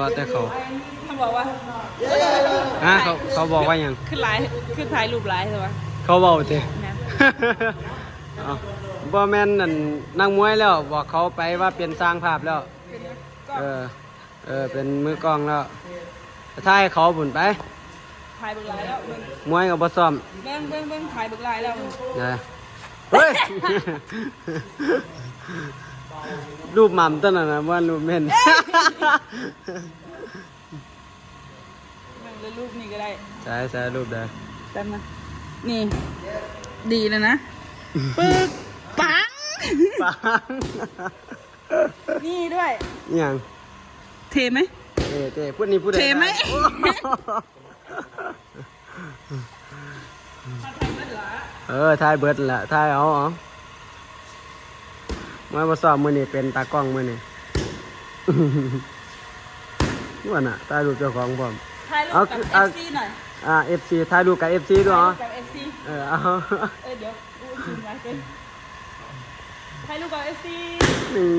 รอแต่เขาเขาบอกว่าฮะเขาเขาบอกว่าหยังขึ้นลน์ขึ้นถ่ายรูปไลน์ใช่ปะเขาเบาเตะแม่นเอาบ่แม่นนั่นนั่งมวยแล้ว บอกเขาไปว่าเป็นสร้างภาพแล้ว เออ เออ เป็นมือกลองแล้วถ่ายเขาบุญไปถ่ายบิกลน์แล้วมวยกับบ่ซ้อมเบิ่งเบิ่งเบิ่งถ่ายบิกลน์แล้วนะเฮ้ย รูปหม่ำต้นน่ะนะว่ารูปเม่นเบิ่งเลยรูปนี้ก็ได้ใช่ใช่รูปเด้อแป๊บนะนี่ ดีเลยนะปึ๊กปังปังนี่ด้วยอหย่างเทไหมเอ้เต้พูดนี่พูดได้เทไหมเออทายเบิดแหละทายเอาเอา มามาสอบมือนี่เป็นตากล้องมือนี่ว่าน่ะตายรูปเจ้าของผมถ่ายรูปกับเอา FC หน่อยอ่า FC ทายรูปกับ FC ด้วยเหรอถ่ายรูปกับ FC เออเอาเออเดี๋ยวดูทีมไว้เป็นถ่ายรูปกับ FC นี่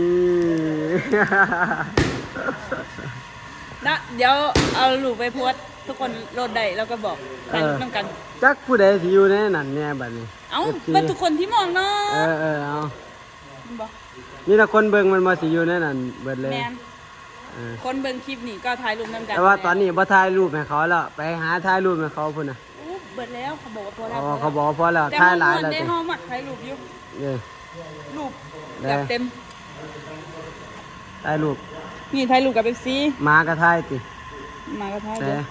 นะเดี๋ยวเอารูปไปโพสต์ทุกคนโหลดได้แล้วก็บอกถ่ายรูปน้ำกันจักผู้ใดสิอยู่ในนั้นเนี่ยบัดนี้ เอ้า FC เป็นทุกคนที่มองเนาะเออเออเอา บอกนี่ถ้าคนเบิ่งมันมาสิอยู่ในนั้นเบิดเลยแมนเออคนเบิ่งคลิปนี่ก็ถ่ายรูปน้ำกันแต่ว่าตอนนี้บ่ถ่ายรูปให้เขาแล้วไปหาถ่ายรูปให้เขาพุ่นน่ะอู้เบิดแล้วเขาบอกว่าพอแล้อ๋วอเขาบอกว่าพอแล้วแต่ถ่ายห้องหลายมันแล้วได้ติห้องมัดถ่ายรูปอยู่เอ้ยรูปได้ แบบเต็ม ถ่ายรูปนี่ถ่ายรูปกับเอฟซีหมาก็ถ่ายติมากระถ่ายแต่เด้อ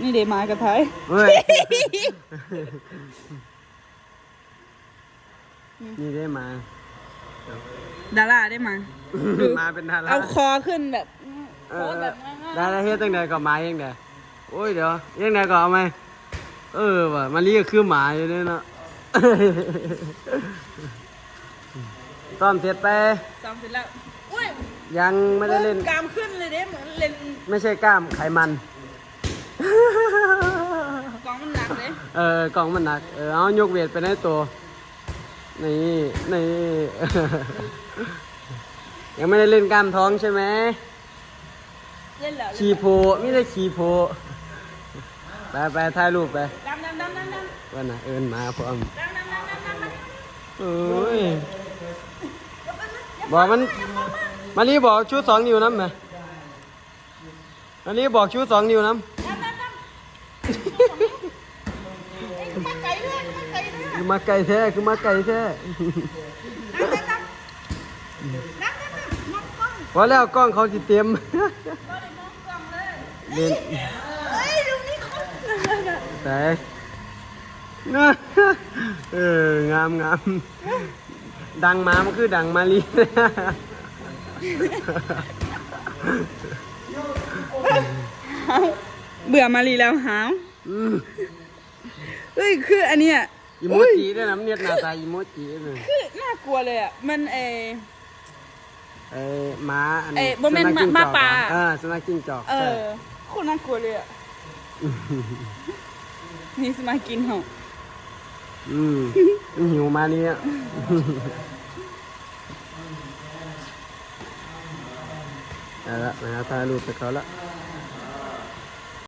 นี่เดมากระถ่ายเฮ้ย นี่ได้มา ดาราได้มา มาเป็นดาราเอาคอขึ้นแบบเอโพอสเอแบอบนั้นดาราเฮ็ดจังไดก็มาเองไดโอ้ยเดี๋ยวยังไงก็เอาไหมเออว่ะมาลีก็คือหมาอยู่เนี่ยเนาะซ้อมเสร็จไปซ้อมเสร็จแล้วอุ้ยยังไม่ได้เล่น กล้ามขึ้นเลยเด้เหมือนเล่นไม่ใช่กล้ามไขมัน กองมันหนักเลยเออกล่องมันหนัก เออเอายกเวทไปในตัว นี่นี่ยังไม่ได้เล่นกล้ามท้องใช่ไหมเล่นแล้วขี่โพไม่ได้ขี่โพไปไปถ่ายรูปไปดำดำดำดำดำวันน่ะเอินมาพร้อมดำดำดำดำดำดำเอ้ยบอกมันมารีบอกชูสองนิ้วน้ำไหมมารีบอกชูสองนิ้วน้ำ มาไกลเลยมาไกลเลย คือ มาไก่แท้คือมาไก่แท้พอแล้วกล้องเขาสิเต็มเลยมองกล้องเลยเล่นเอ้ยดูนี่เขาแต่เอองามงามดังมามันคือดังมาลีเบื่อมารีแล้วหาวเฮ้ยคืออันเนี้ย อีโมจิด้วยนะมันเนียดหน้าตาอีโมจิเลยคือน่ากลัวเลยอะ มันเออไอ้หม้าอันเอ้ยบ่แม่นสุกจิ้งหมาจอกป่าอะเออสุนัขจิ้งจอกเอใช่อโคนน่ากลัวเลยอะ นี่สมากินเหรออืมมันหิวมาเนี่ยเอาละนะถ่ายรูปไปเขาละ